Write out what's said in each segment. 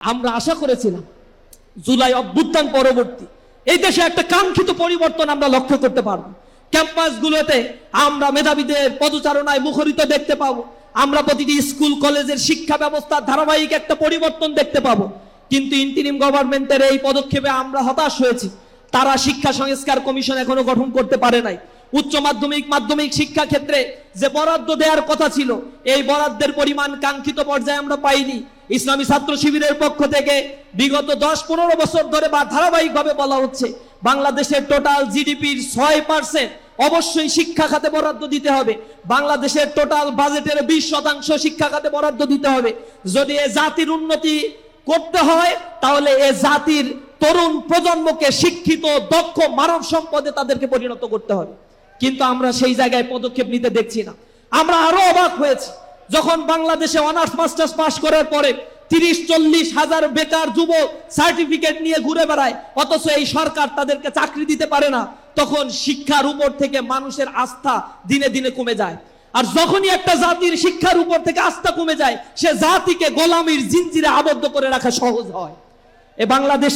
আমরা আশা করেছিলাম জুলাই অভ্যুত্থান পরবর্তী। এই দেশে একটা কাঙ্ক্ষিত পরিবর্তন আমরা লক্ষ্য করতে পারব। ক্যাম্পাসগুলোতে আমরা মেধাবীদের পদচারণায় মুখরিত দেখতে পাবো। আমরা প্রতিটি স্কুল, কলেজের শিক্ষা ব্যবস্থার ধারাবাহিক একটা পরিবর্তন দেখতে পাবো। কিন্তু ইন্টিরিম গভর্নমেন্টের এই পদক্ষেপে আমরা হতাশ হয়েছি। তারা শিক্ষা সংস্কার কমিশন এখনও গঠন করতে পারে নাই। উচ্চ মাধ্যমিক মাধ্যমিক শিক্ষা ক্ষেত্রে যে বরাদ্দ দেওয়ার কথা ছিল, এই বরাদ্দের পরিমাণ কাঙ্ক্ষিত পর্যায়ে আমরা পাইনি। ইসলামী ছাত্র শিবিরের পক্ষ থেকে বিগত দশ পনেরো বছর ধরে বা ধারাবাহিকভাবে বলা হচ্ছে, বাংলাদেশের টোটাল জিডিপির ছয় পার্সেন্ট অবশ্যই শিক্ষা খাতে বরাদ্দ দিতে হবে। বাংলাদেশের টোটাল বাজেটের বিশ শতাংশ শিক্ষা খাতে বরাদ্দ দিতে হবে। যদি এ জাতির উন্নতি করতে হয়, তাহলে এ জাতির তরুণ প্রজন্মকে শিক্ষিত, দক্ষ মানব সম্পদে তাদেরকে পরিণত করতে হবে। কিন্তু আমরা সেই জায়গায় পদক্ষেপ নিতে দেখছি না। আমরা আরও অবাক হয়েছি। যখন বাংলাদেশে অনার্স মাস্টার্স পাশ করার পরে তিরিশ, চল্লিশ হাজার বেকার যুবক সার্টিফিকেট নিয়ে ঘুরে বেড়ায়, অথচ এই সরকার তাদেরকে চাকরি দিতে পারে না, তখন শিক্ষার উপর থেকে মানুষের আস্থা দিনে দিনে কমে যায়। আর যখনই একটা জাতির শিক্ষার উপর থেকে আস্থা কমে যায়, সে জাতিকে গোলামির জিনজিরে আবদ্ধ করে রাখা সহজ হয়। এ বাংলাদেশ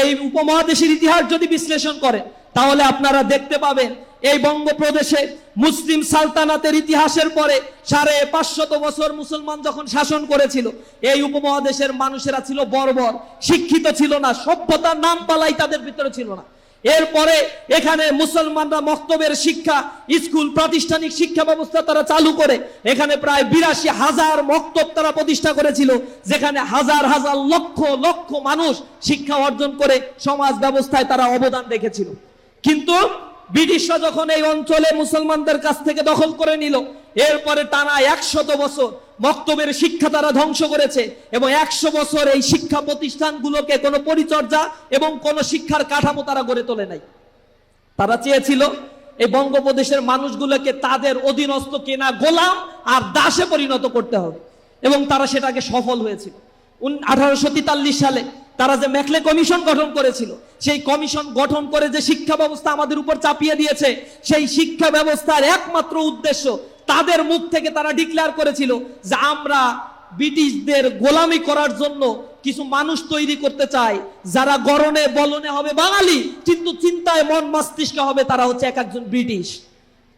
এই উপমহাদেশের ইতিহাস যদি বিশ্লেষণ করে, তাহলে আপনারা দেখতে পাবেন এই বঙ্গপ্রদেশে মুসলিম সালতানাতের ইতিহাসের পরে সাড়ে পাঁচশত বছর মুসলমান যখন শাসন করেছিল, এই উপমহাদেশের মানুষেরা ছিল বর্বর, শিক্ষিত ছিল না, সভ্যতার নাম পালাই তাদের ভিতরে ছিল না। এরপরে এখানে মুসলমানরা মক্তবের শিক্ষা, স্কুল, প্রাতিষ্ঠানিক শিক্ষা ব্যবস্থা তারা চালু করে, এখানে প্রায় বিরাশি হাজার মক্তব তারা প্রতিষ্ঠা করেছিল, যেখানে হাজার হাজার লক্ষ লক্ষ মানুষ শিক্ষা অর্জন করে সমাজ ব্যবস্থায় তারা অবদান রেখেছিল। কিন্তু ব্রিটিশরা যখন এই অঞ্চলে মুসলমানদের কাছ থেকে দখল করে নিল, এরপরে টানা একশত বছর মক্তবের শিক্ষা তারা ধ্বংস করেছে এবং একশো বছর এই শিক্ষা প্রতিষ্ঠানগুলোকে কোনো পরিচর্যা এবং কোনো শিক্ষার কাঠামো তারা গড়ে তোলে নাই। তারা চেয়েছিল এই বঙ্গপ্রদেশের মানুষগুলোকে তাদের অধীনস্থ কেনা গোলাম আর দাসে পরিণত করতে হবে এবং তারা সেটাকে সফল হয়েছিল। আঠারোশো তেতাল্লিশ সালে তারা যে ম্যাকলে কমিশন গঠন করেছিল, সেই কমিশন গঠন করে যে শিক্ষা ব্যবস্থা আমাদের উপর চাপিয়ে দিয়েছে, সেই শিক্ষা ব্যবস্থার একমাত্র উদ্দেশ্য তাদের মুখ থেকে তারা ডিক্লেয়ার করেছিল যে আমরা ব্রিটিশদের গোলামি করার জন্য কিছু মানুষ তৈরি করতে চায় যারা গরনে বলনে হবে বাঙালি, কিন্তু চিন্তায় মন মস্তিষ্ক হবে তারা হচ্ছে এক একজন ব্রিটিশ।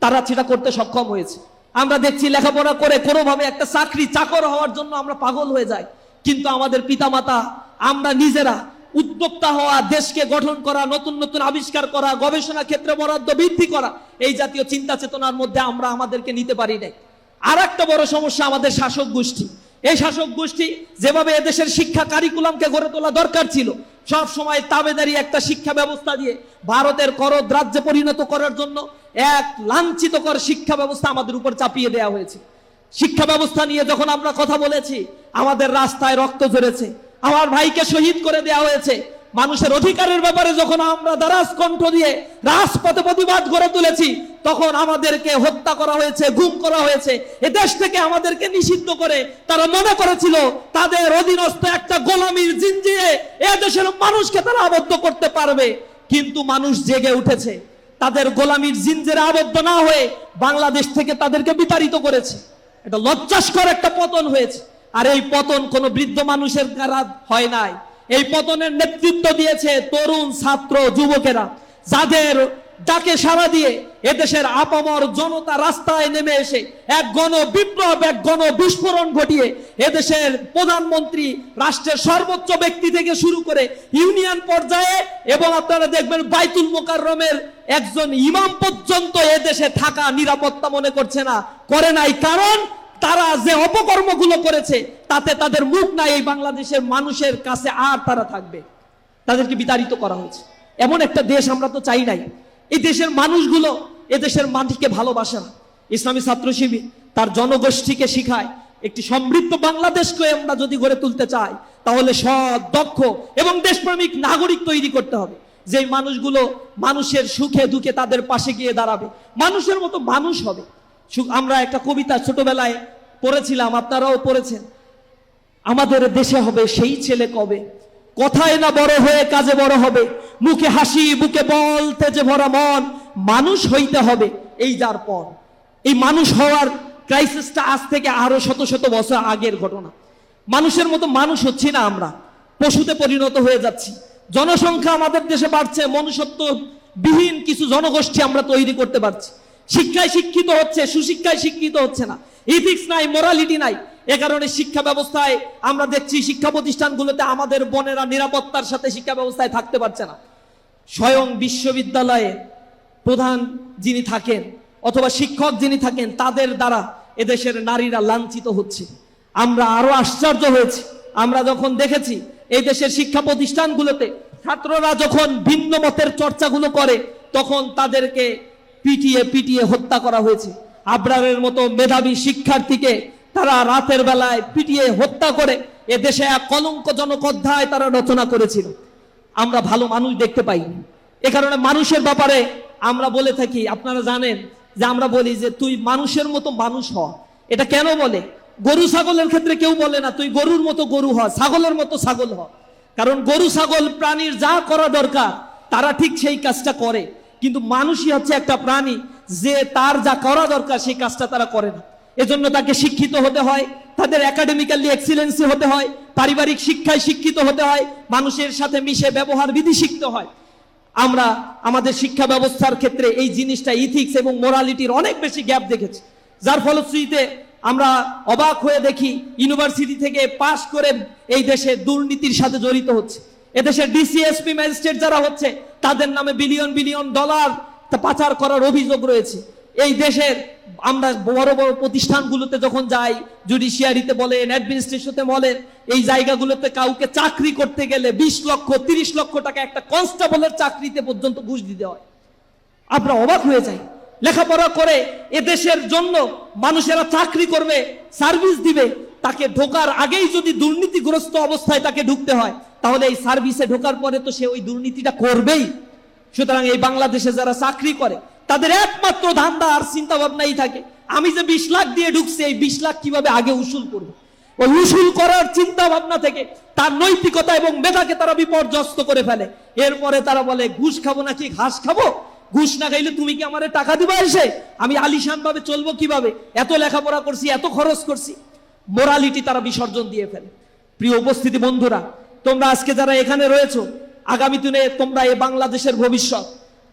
তারা সেটা করতে সক্ষম হয়েছে। আমরা দেখছি লেখাপড়া করে কোনোভাবে একটা চাকরি, চাকর হওয়ার জন্য আমরা পাগল হয়ে যাই, কিন্তু আমাদের পিতামাতা আমরা নিজেরা উদ্যোক্তা হওয়া, দেশকে গঠন করা, নতুন নতুন আবিষ্কার করা, গবেষণা ক্ষেত্রে বরাদ্দ বৃদ্ধি করা, এই জাতীয় চিন্তা চেতনার মধ্যে আমরা আমাদেরকে নিতে পারি নাই। আর একটা বড় সমস্যা আমাদের শাসক গোষ্ঠী। এই শাসক গোষ্ঠী যেভাবে এদেশের শিক্ষা কারিকুলামকে গড়ে তোলা দরকার ছিল, সব সময় তাবেদারি একটা শিক্ষা ব্যবস্থা দিয়ে ভারতের করদ রাজ্যে পরিণত করার জন্য এক লাঞ্ছিতকর শিক্ষা ব্যবস্থা আমাদের উপর চাপিয়ে দেওয়া হয়েছে। শিক্ষা ব্যবস্থা নিয়ে যখন আমরা কথা বলেছি, আমাদের রাস্তায় রক্ত ঝরেছে। আমার ভাইকে শহীদ করে দেওয়া হয়েছে। মানুষের অধিকারের ব্যাপারে যখন আমরা দারাজ কণ্ঠ দিয়ে রাজপথে প্রতিবাদ গড়ে তুলেছি, তখন আমাদেরকে হত্যা করা হয়েছে, গুম করা হয়েছে। এ দেশ থেকে আমাদেরকে নিষিদ্ধ করে তারা মনে করেছিল, তাদের অধীনস্থ একটা গোলামির জিনজিয়ে এ দেশের মানুষকে তারা আবদ্ধ করতে পারবে। কিন্তু মানুষ জেগে উঠেছে। তাদের গোলামির জিনজের আবদ্ধ না হয়ে বাংলাদেশ থেকে তাদেরকে বিতাড়িত করেছে। এটা লজ্জাস্কর একটা পতন হয়েছে। আর এই পতন কোন বৃদ্ধ মানুষের দ্বারা হয় নাই। এই পতনের নেতৃত্ব দিয়েছে তরুণ ছাত্র, যুবকেরা। যাদের ডাকে সাড়া দিয়ে এদেশের আপামর জনতা রাস্তায় নেমে এসে এক গণ বিপ্লব এক গণ বিস্ফোরণ ঘটিয়ে এদেশের প্রধানমন্ত্রী, রাষ্ট্রের সর্বোচ্চ ব্যক্তি থেকে শুরু করে ইউনিয়ন পর্যায়ে এবং আপনারা দেখবেন বাইতুল মোকাররমের একজন ইমাম পর্যন্ত এদেশে থাকা নিরাপত্তা মনে করছে না। করে নাই কারণ তারা যে অপকর্মগুলো করেছে, তাতে তাদের মুখ নাই এই বাংলাদেশের মানুষের কাছে আর তারা থাকবে। তাদেরকে বিতাড়িত করা হয়েছে। এমন একটা দেশ আমরা তো চাই নাই। এই দেশের মানুষগুলো এ দেশের মাটিকে ভালোবাসে না। ইসলামী ছাত্র শিবির তার জনগোষ্ঠীকে শিখায়, একটি সমৃদ্ধ বাংলাদেশকে আমরা যদি গড়ে তুলতে চাই, তাহলে সৎ, দক্ষ এবং দেশপ্রেমিক নাগরিক তৈরি করতে হবে। যে মানুষগুলো মানুষের সুখে দুঃখে তাদের পাশে গিয়ে দাঁড়াবে, মানুষের মতো মানুষ হবে। আমরা একটা কবিতা ছোটবেলায় পড়েছিলাম, আপনারাও পড়েছেন। আমাদের দেশে হবে সেই ছেলে কবে? কথায় না বড় হয়ে কাজে বড় হবে। মুখে হাসি, বুকে বলতে যে ভরা মন, মানুষ হইতে হবে এই যার পর। এই মানুষ হওয়ার ক্রাইসিসটা আজ থেকে আরও শত শত বছর আগের ঘটনা। মানুষের মতো মানুষ হচ্ছি না আমরা। পশুতে পরিণত হয়ে যাচ্ছি। জনসংখ্যা আমাদের দেশে বাড়ছে মনুষ্যত্ব বিহীন কিছু জনগোষ্ঠী আমরা তৈরি করতে পারছি। শিক্ষায় শিক্ষিত হচ্ছে, সুশিক্ষায় শিক্ষিত হচ্ছে না। ইথিক্স নাই মোরালিটি নাই। এ কারণে শিক্ষা ব্যবস্থায় আমরা দেখছি শিক্ষা প্রতিষ্ঠানগুলোতে আমাদের বোনেরা নিরাপত্তার সাথে শিক্ষা ব্যবস্থায় থাকতে পারছে না। স্বয়ং বিশ্ববিদ্যালয়ে প্রধান যিনি থাকেন অথবা শিক্ষক যিনি থাকেন, তাদের দ্বারা এদেশের নারীরা লাঞ্ছিত হচ্ছে। আমরা আরও আশ্চর্য হয়েছি। আমরা যখন দেখেছি এই দেশের শিক্ষা প্রতিষ্ঠানগুলোতে ছাত্ররা যখন ভিন্ন মতের চর্চাগুলো করে, তখন তাদেরকে পিটিয়ে পিটিয়ে হত্যা করা হয়েছে। আবরারের মতো মেধাবী শিক্ষার্থীকে তারা রাতের বেলায় পিটিয়ে হত্যা করে এ দেশে এক কলঙ্কজনক অধ্যায় তারা রচনা করেছিল। আমরা ভালো মানুষ দেখতে পাই। এ কারণে মানুষের ব্যাপারে আমরা বলে থাকি, আপনারা জানেন যে আমরা বলি যে তুই মানুষের মতো মানুষ হ। এটা কেন বলে? গরু ছাগলের ক্ষেত্রে কেউ বলে না, তুই গরুর মতো গরু হ, ছাগলের মতো ছাগল হ। কারণ গরু, ছাগল প্রাণীর যা করা দরকার, তারা ঠিক সেই কাজটা করে। কিন্তু মানুষই হচ্ছে একটা প্রাণী, যে তার যা করা দরকার সেই কাজটা তারা করে না। এজন্য তাকে শিক্ষিত হতে হয়, তাদের একাডেমিক্যালি এক্সিলেন্সি হতে হয়, পারিবারিক শিক্ষায় শিক্ষিত হতে হয়, মানুষের সাথে মিশে ব্যবহার বিধি শিখতে হয়। আমরা আমাদের শিক্ষা ব্যবস্থার ক্ষেত্রে এই জিনিসটা ইথিক্স এবং মোরালিটির অনেক বেশি গ্যাপ দেখেছি। যার ফলশ্রুতিতে আমরা অবাক হয়ে দেখি ইউনিভার্সিটি থেকে পাশ করে এই দেশে দুর্নীতির সাথে জড়িত হচ্ছে। এদেশের ডিসিএসপি ম্যাজিস্ট্রেট যারা হচ্ছে, তাদের নামে বিলিয়ন বিলিয়ন ডলার পাচার করার অভিযোগ রয়েছে। এই দেশের আমরা বড় বড় প্রতিষ্ঠানগুলোতে যখন যাই জুডিশিয়ারিতে বলেন অ্যাডমিনিস্ট্রেশনে বলেন, এই জায়গাগুলোতে কাউকে চাকরি করতে গেলে বিশ লক্ষ, তিরিশ লক্ষ টাকা একটা কনস্টেবলের চাকরিতে পর্যন্ত ঘুষ দিতে হয়। আমরা অবাক হয়ে যাই। লেখাপড়া করে এদেশের জন্য মানুষেরা চাকরি করবে সার্ভিস দিবে তাকে ঢোকার আগেই যদি দুর্নীতিগ্রস্ত অবস্থায় তাকে ঢুকতে হয়, তাহলে এই সার্ভিসে ঢোকার পরে তো সে ওই দুর্নীতিটা করবেই। সুতরাং এই বাংলাদেশে যারা চাকরি করে, তাদের একমাত্র ধান্দা আর চিন্তা ভাবনাই থাকে, আমি যে বিশ লাখ দিয়ে ঢুকছি, এই বিশ লাখ কীভাবে আগে উসুল করব? ওই উসুল করার চিন্তা ভাবনা থেকে তার নৈতিকতা এবং মেধাকে তারা বিপর্যস্ত করে ফেলে। এরপরে তারা বলে, ঘুষ খাব নাকি? ঘাস খাব? ঘুষ না খাইলে তুমি কি আমার টাকা দিবা এসে? আমি আলিশান ভাবে চলবো কীভাবে? এত লেখাপড়া করছি, এত খরচ করছি। মোরালিটি তারা বিসর্জন দিয়ে ফেলে। প্রিয় উপস্থিতি বন্ধুরা, তোমরা আজকে যারা এখানে রয়েছো, আগামী দিনে তোমরা এই বাংলাদেশের ভবিষ্যৎ।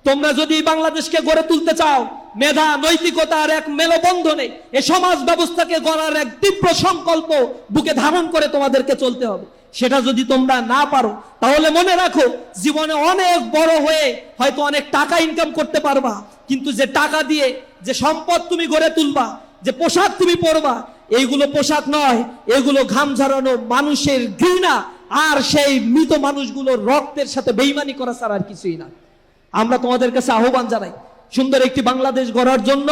তোমরা যদি বাংলাদেশকে গড়ে তুলতে চাও, মেধা নৈতিকতার এক মেলবন্ধনে এ সমাজ ব্যবস্থাকে গড়ার এক তীব্র সংকল্প বুকে ধারণ করে তোমাদেরকে চলতে হবে। সেটা যদি তোমরা না পারো, তাহলে মনে রাখো, জীবনে অনেক বড় হয়ে হয়তো অনেক টাকা ইনকাম করতে পারবা। কিন্তু যে টাকা দিয়ে যে সম্পদ তুমি গড়ে তুলবা, যে পোশাক তুমি পরবা এইগুলো পোশাক নয়, এগুলো ঘাম ঝরানো মানুষের ঘৃণা, আর সেই মৃত মানুষগুলো রক্তের সাথে বেইমানি করা ছাড়া আর কিছুই না। আমরা তোমাদের কাছে আহ্বান জানাই, সুন্দর একটি বাংলাদেশ গড়ার জন্য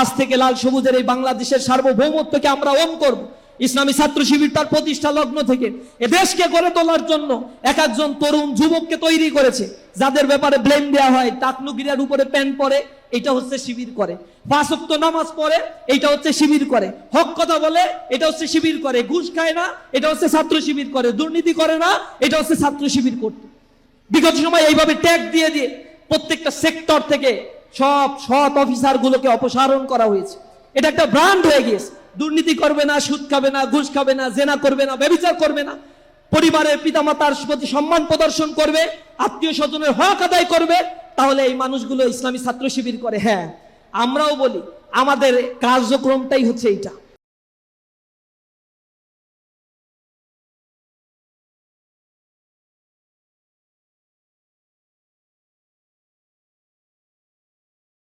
আজ থেকে লাল সবুজের এই বাংলাদেশের সার্বভৌমত্বকে আমরা ওম করব। ইসলামী ছাত্র শিবির তার প্রতিষ্ঠা লগ্ন থেকে এ দেশকে গড়ে তোলার জন্য এক একজন তরুণ যুবককে তৈরি করেছে, যাদের ব্যাপারে ব্লেম দেওয়া হয়। টাকনুগিরার উপরে প্যান্ট পরে, এটা হচ্ছে শিবির করে। পাঁচক্ত নামাজ পড়ে, এটা হচ্ছে শিবির করে। হক কথা বলে, এটা হচ্ছে শিবির করে। ঘুষ খায় না, এটা হচ্ছে ছাত্র শিবির করে। দুর্নীতি করে না, এটা হচ্ছে ছাত্র শিবির করতে। বিগত সময় এইভাবে ট্যাগ দিয়ে দিয়ে প্রত্যেকটা সেক্টর থেকে সব সৎ অফিসার গুলোকে অপসারণ করা হয়েছে। এটা একটা ব্র্যান্ড হয়ে গিয়েছে। দুর্নীতি করবে না, সুদ খাবে না, ঘুষ খাবে না, জেনা করবে না, ব্যবচার করবে না। পরিবারের পিতামাতার প্রতি সম্মান প্রদর্শন করবে, আত্মীয় স্বজনের হক আদায় করবে, তাহলে এই মানুষগুলো ইসলামী ছাত্র শিবির করে। হ্যাঁ আমরাও বলি, আমাদের কার্যক্রমটাই হচ্ছে এইটা।